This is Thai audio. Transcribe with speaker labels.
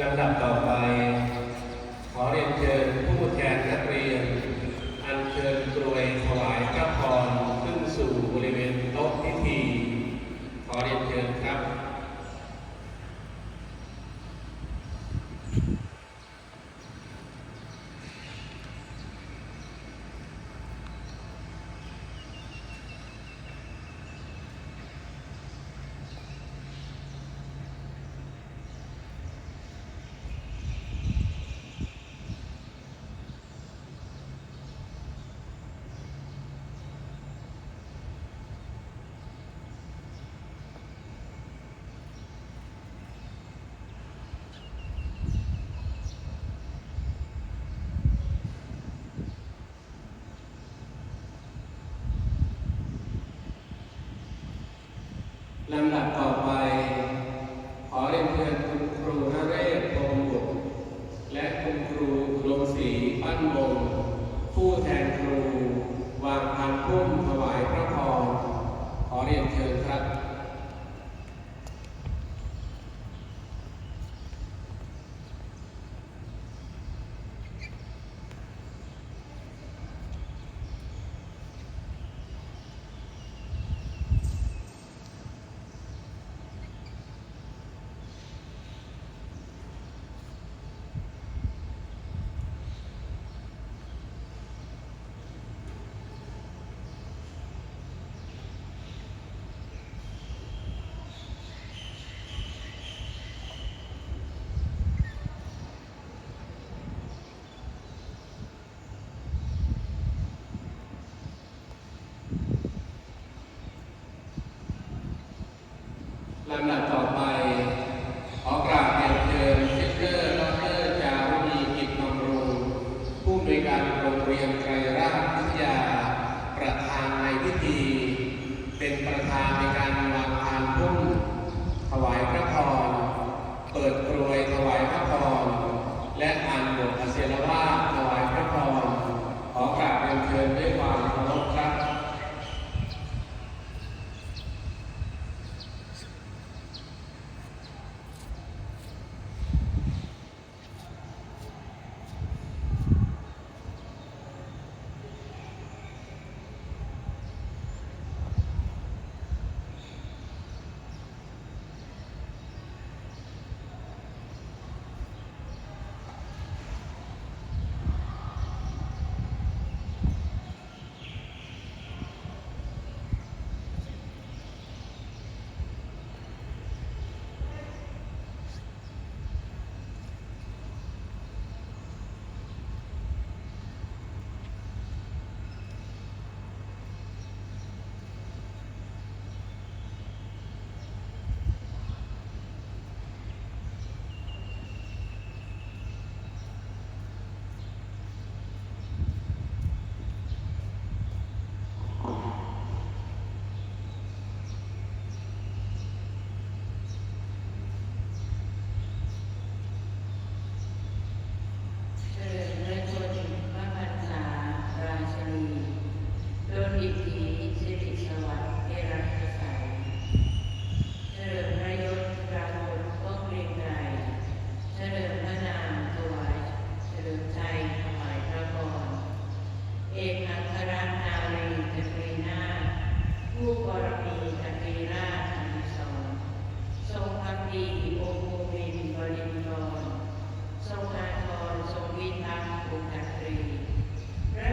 Speaker 1: ลำดับต่อไป ขอเรียนเชิญผู้แทนนักเรียน อัญเชิญกรวยถวายพระพรขึ้นสู่บริเวณโต๊ะพิธี ขอเรียนเชิญครับ ลำดับต่อ hablar. เอกังครา
Speaker 2: นาลีจักรนาผู้กรมีจักรีราชอนุสรทรงพักดีโอภูมินบริมรทรงอาทรทรงวิทักษ์ภูจักรีพระ